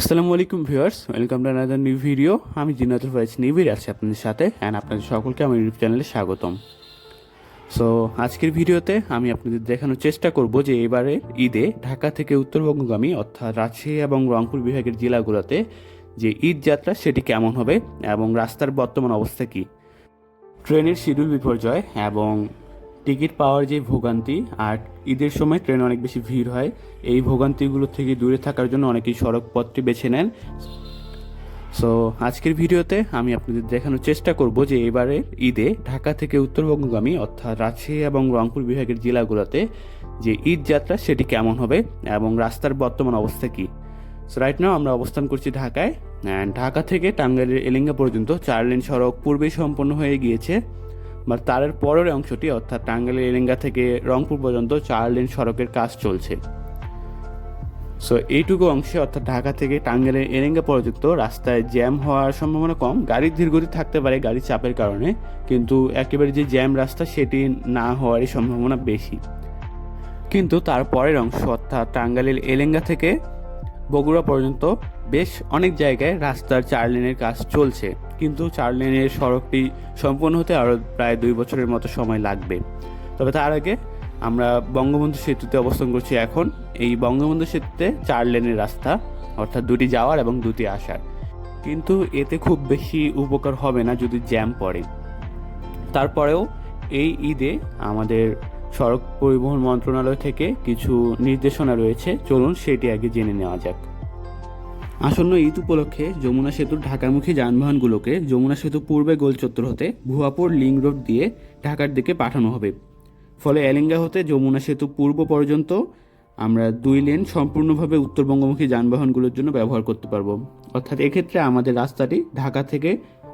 আসসালামু আলাইকুম viewers, welcome to another new video আমি জিনাতুল ফাইজ নিবির আছি আপনাদের সাথে অ্যান্ড আপনাদের সকলকে আমার ইউটিউব চ্যানেলে স্বাগতম। সো আজকের ভিডিওতে আমি আপনাদের দেখানোর চেষ্টা করব যে এবারে ঈদে ঢাকা থেকে উত্তরবঙ্গগামী অর্থাৎ রাজশাহী এবং রংপুর বিভাগের জেলাগুলোতে যে ঈদ যাত্রা, সেটি কেমন হবে এবং রাস্তার বর্তমান অবস্থা কী? ট্রেনের শিডিউল বিপর্যয় এবং টিকিট পাওয়ার যে ভোগান্তি, আর ঈদের সময় ট্রেনে অনেক বেশি ভিড় হয়, এই ভোগান্তিগুলো থেকে দূরে থাকার জন্য অনেকেই সড়ক পথটি বেছে নেন। সো আজকের ভিডিওতে আমি আপনাদের দেখানোর চেষ্টা করব যে এবারে ঈদে ঢাকা থেকে উত্তরবঙ্গগামী, অর্থাৎ রাজশাহী এবং রংপুর বিভাগের জেলাগুলোতে যে ঈদ যাত্রা, সেটি কেমন হবে এবং রাস্তার বর্তমান অবস্থা কী? সো রাইট নাও আমরা অবস্থান করছি ঢাকায় ঢাকা থেকে টাঙ্গাইলের এলিঙ্গা পর্যন্ত চার লেন সড়ক পূর্বেই সম্পন্ন হয়ে গিয়েছে। বা তারের পরের অংশটি, অর্থাৎ টাঙ্গাইলের এলেঙ্গা থেকে রংপুর পর্যন্ত চার লেন সড়কের কাজ চলছে। সো এইটুকু অংশে, অর্থাৎ ঢাকা থেকে টাঙ্গাইলের এরেঙ্গা পর্যন্ত রাস্তায় জ্যাম হওয়ার সম্ভাবনা কম। গাড়ির ধীরগতি থাকতে পারে গাড়ির চাপের কারণে, কিন্তু একেবারে যে জ্যাম রাস্তা, সেটি না হওয়ারই সম্ভাবনা বেশি। কিন্তু তার পরের অংশ, অর্থাৎ টাঙ্গাইলের এলেঙ্গা থেকে বগুড়া পর্যন্ত বেশ অনেক জায়গায় রাস্তার চার লেনের কাজ চলছে। কিন্তু চার লেনের সড়কটি সম্পূর্ণ হতে আরও প্রায় দুই বছরের মতো সময় লাগবে। তবে তার আগে আমরা বঙ্গবন্ধু সেতুতে অবস্থান করছি এখন। এই বঙ্গবন্ধু সেতুতে চার লেনের রাস্তা, অর্থাৎ দুটি যাওয়ার এবং দুটি আসার। কিন্তু এতে খুব বেশি উপকার হবে না যদি জ্যাম পড়ে। তারপরেও এই ঈদে আমাদের সড়ক পরিবহন মন্ত্রণালয় থেকে কিছু নির্দেশনা রয়েছে। চলুন সেটি আগে জেনে নেওয়া যাক। আসন্ন ঈদ উপলক্ষে যমুনা সেতুর ঢাকামুখী যানবাহনগুলোকে যমুনা সেতু পূর্বে গোল চত্বর হতে ভুয়াপুর লিং রোড দিয়ে ঢাকার দিকে পাঠানো হবে। ফলে এলেঙ্গা হতে যমুনা সেতু পূর্ব পর্যন্ত আমরা দুই লেন সম্পূর্ণভাবে উত্তরবঙ্গমুখী যানবাহনগুলোর জন্য ব্যবহার করতে পারব। অর্থাৎ এক্ষেত্রে আমাদের রাস্তাটি ঢাকা থেকে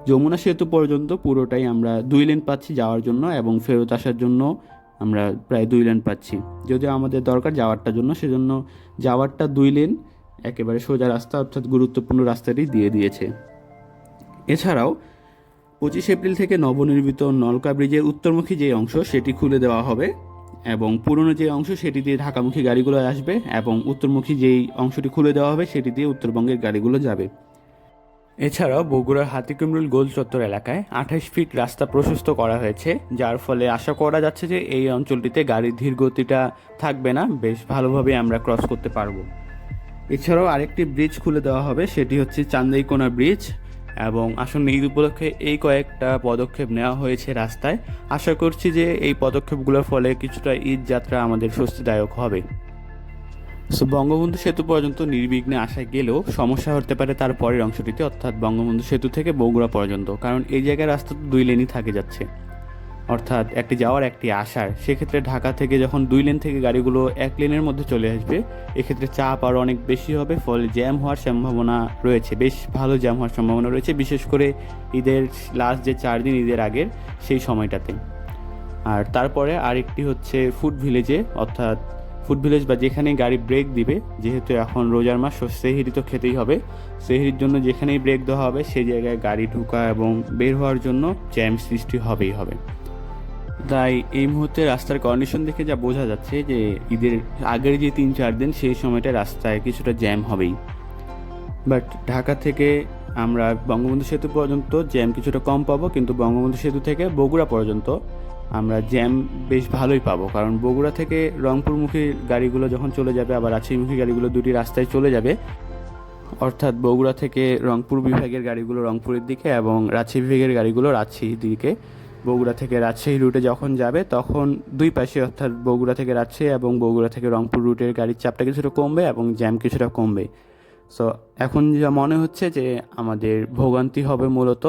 যমুনা সেতু পর্যন্ত পুরোটাই আমরা দুই লেন পাচ্ছি যাওয়ার জন্য এবং ফেরত আসার জন্য আমরা প্রায় দুই লেন পাচ্ছি। যদিও আমাদের দরকার যাওয়ারটার জন্য, সেজন্য যাওয়ারটা দুই লেন একেবারে সোজা রাস্তা অর্থাৎ গুরুত্বপূর্ণ রাস্তাটি দিয়ে দিয়েছে। এছাড়াও, পঁচিশ এপ্রিল থেকে নবনির্মিত নলকা ব্রিজের উত্তরমুখী যে অংশ, সেটি খুলে দেওয়া হবে এবং পুরনো যে অংশ, সেটি দিয়ে ঢাকামুখী গাড়িগুলো আসবে এবং উত্তরমুখী যেই অংশটি খুলে দেওয়া হবে, সেটি দিয়ে উত্তরবঙ্গের গাড়িগুলো যাবে। এছাড়াও, বগুড়ার হাতিকুমরুল গোল চত্বর এলাকায় আঠাশ ফিট রাস্তা প্রশস্ত করা হয়েছে, যার ফলে আশা করা যাচ্ছে যে এই অঞ্চলটিতে গাড়ির ধীর গতিটা থাকবে না। বেশ ভালোভাবে আমরা ক্রস করতে পারব। এছাড়াও আরেকটি ব্রিজ খুলে দেওয়া হবে, সেটি হচ্ছে চান্দাইকোনা ব্রিজ এবং আসন্ন ঈদ উপলক্ষে এই কয়েকটা পদক্ষেপ নেওয়া হয়েছে রাস্তায়। আশা করছি যে এই পদক্ষেপগুলোর ফলে কিছুটা ঈদ যাত্রা আমাদের স্বস্তিদায়ক হবে। সো বঙ্গবন্ধু সেতু পর্যন্ত নির্বিঘ্নে আসা গেলেও সমস্যা হতে পারে তার পরের অংশটিতে, অর্থাৎ বঙ্গবন্ধু সেতু থেকে বগুড়া পর্যন্ত, কারণ এই জায়গায় রাস্তা তো দুই লেনই থাকে যাচ্ছে। অর্থাৎ একটি যাওয়ার একটি আসার সেক্ষেত্রে ঢাকা থেকে যখন দুই লেন থেকে গাড়িগুলো এক লেনের মধ্যে চলে আসবে, এক্ষেত্রে চাপ আরও অনেক বেশি হবে, ফলে জ্যাম হওয়ার সম্ভাবনা রয়েছে, বেশ ভালো জ্যাম হওয়ার সম্ভাবনা রয়েছে, বিশেষ করে ঈদের লাস্ট যে চার দিন ঈদের আগের সেই সময়টাতে। আর তারপরে আরেকটি হচ্ছে ফুড ভিলেজে অর্থাৎ ফুড ভিলেজ বা যেখানে গাড়ি ব্রেক দিবে, যেহেতু এখন রোজার মাস সেহেরি তো খেতেই হবে। সেহেরির জন্য যেখানেই ব্রেক দেওয়া হবে, সেই জায়গায় গাড়ি ঢোকা এবং বের হওয়ার জন্য জ্যাম সৃষ্টি হবেই হবে। তাই এই মুহূর্তে রাস্তার কন্ডিশন দেখে যা বোঝা যাচ্ছে যে ঈদের আগের যে তিন চার দিন, সেই সময়টা রাস্তায় কিছুটা জ্যাম হবেই। বাট ঢাকা থেকে আমরা বঙ্গবন্ধু সেতু পর্যন্ত জ্যাম কিছুটা কম পাবো, কিন্তু বঙ্গবন্ধু সেতু থেকে বগুড়া পর্যন্ত আমরা জ্যাম বেশ ভালোই পাবো। কারণ বগুড়া থেকে রংপুরমুখী গাড়িগুলো যখন চলে যাবে, আবার রাজশাহীমুখী গাড়িগুলো দুটি রাস্তায় চলে যাবে, অর্থাৎ বগুড়া থেকে রংপুর বিভাগের গাড়িগুলো রংপুরের দিকে এবং রাজশাহী বিভাগের গাড়িগুলো রাজশাহীর দিকে বগুড়া থেকে রাজশাহী রুটে যখন যাবে, তখন দুই পাশে অর্থাৎ বগুড়া থেকে রাজশাহী এবং বগুড়া থেকে রংপুর রুটের গাড়ির চাপটা কিছুটা কমবে এবং জ্যাম কিছুটা কমবে। সো এখন যা মনে হচ্ছে যে আমাদের ভোগান্তি হবে মূলত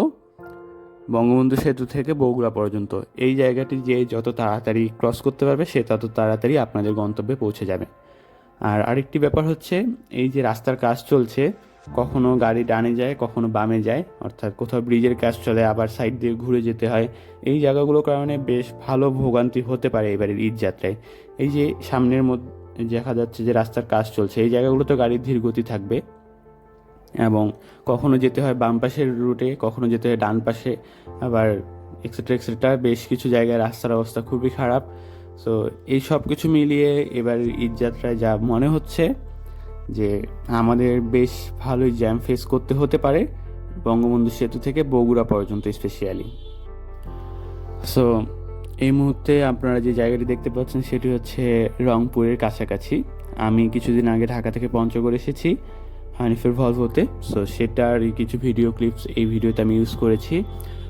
বঙ্গবন্ধু সেতু থেকে বগুড়া পর্যন্ত। এই জায়গাটি যে যত তাড়াতাড়ি ক্রস করতে পারবে, সে তত তাড়াতাড়ি আপনাদের গন্তব্যে পৌঁছে যাবে। আর আরেকটি ব্যাপার হচ্ছে, এই যে রাস্তার কাজ চলছে কখনো গাড়ি ডানে যায়, কখনো বামে যায়। অর্থাৎ কোথাও ব্রিজের কাজ চলে, আবার সাইড দিয়ে ঘুরে যেতে হয়। এই জায়গাগুলোর কারণে বেশ ভালো ভোগান্তি হতে পারে এবারের ঈদ যাত্রায়। এই যে সামনের মধ্যে, দেখা যাচ্ছে যে রাস্তার কাজ চলছে, এই জায়গাগুলোতে গাড়ির ধীর গতি থাকবে। এবং কখনো যেতে হয় বাম পাশের রুটে কখনো যেতে হয় ডান পাশে। আবার এক্সেট্রা এক্সেট্রা বেশ কিছু জায়গায় রাস্তার অবস্থা খুবই খারাপ। সো এই সব কিছু মিলিয়ে এবার ঈদ যাত্রায় যা মনে হচ্ছে যে আমাদের বেশ ভালোই জ্যাম ফেস করতে হতে পারে বঙ্গবন্ধু সেতু থেকে বগুড়া পর্যন্ত স্পেশালি সো এই মুহূর্তে আপনারা যে জায়গাটি দেখতে পাচ্ছেন সেটি হচ্ছে রংপুরের কাছাকাছি। আমি কিছুদিন আগে ঢাকা থেকে পঞ্চগড় এসেছি, হানিফের ভলভোতে সো সেটার কিছু ভিডিও ক্লিপস এই ভিডিওতে আমি ইউজ করেছি।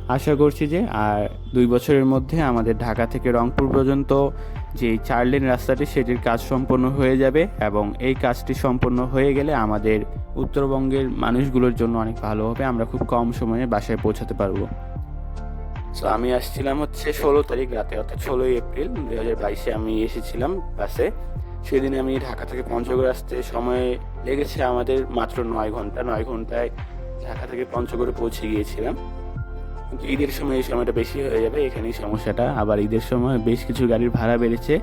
আশা করছি যে, আর দুই বছরের মধ্যে আমাদের ঢাকা থেকে রংপুর পর্যন্ত যে চার লেন রাস্তাটি সেটির কাজ সম্পন্ন হয়ে যাবে এবং এই কাজটি সম্পন্ন হয়ে গেলে আমাদের উত্তরবঙ্গের মানুষগুলোর জন্য অনেক ভালো হবে। আমরা খুব কম সময়ে বাসায় পৌঁছাতে পারব। সো আমি আসছিলাম হচ্ছে ষোলো তারিখ রাতে, অর্থাৎ ষোলোই এপ্রিল দু হাজার বাইশে আমি এসেছিলাম বাসে। সেদিন আমি ঢাকা থেকে পঞ্চগড় আসতে সময় লেগেছে আমাদের মাত্র নয় ঘণ্টা। নয় ঘন্টায় ঢাকা থেকে পঞ্চগড়ে পৌঁছে গিয়েছিলাম। ঈদের সময় এই সময়টা বেশি হয়ে যাবে, এখানেই সমস্যাটা। আবার ঈদের সময় বেশ কিছু গাড়ির ভাড়া বেড়েছে।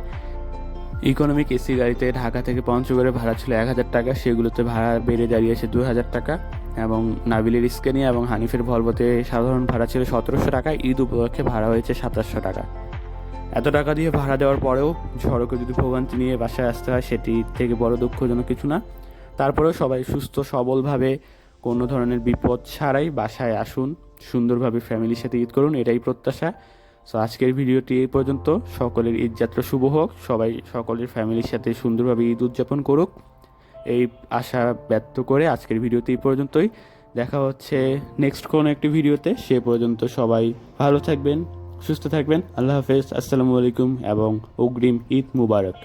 ইকোনমিক এসি গাড়িতে ঢাকা থেকে পঞ্চগড়ে ভাড়া ছিল এক হাজার টাকা, সেগুলোতে ভাড়া বেড়ে দাঁড়িয়েছে দু হাজার টাকা। এবং নাবিলের স্কেনিয়া এবং হানিফের ভলভোতে সাধারণ ভাড়া ছিল সতেরোশো টাকা, ঈদ উপলক্ষে ভাড়া হয়েছে সাতাশশো টাকা। এত টাকা দিয়ে ভাড়া দেওয়ার পরেও সড়কে যদি ভোগান্তি নিয়ে বাসায় আসতে হয়, সেটি থেকে বড় দুঃখজনক কিছু না। তারপরেও সবাই সুস্থ, সবলভাবে কোনো ধরনের বিপদ ছাড়াই বাসায় আসুন, সুন্দরভাবে ফ্যামিলির সাথে ঈদ করুন, এটাই প্রত্যাশা। সো আজকের ভিডিওটি এই পর্যন্ত। সকলের ঈদ যাত্রা শুভ হোক, সবাই সকলের ফ্যামিলির সাথে সুন্দরভাবে ঈদ উদযাপন করুক। এই আশা ব্যক্ত করে আজকের ভিডিওতে এই পর্যন্তই। দেখা হচ্ছে নেক্সট কোনো একটি ভিডিওতে। সে পর্যন্ত সবাই ভালো থাকবেন, সুস্থ থাকবেন। আল্লাহ হাফেজ। আসসালামু আলাইকুম এবং অগ্রিম ঈদ মুবারক।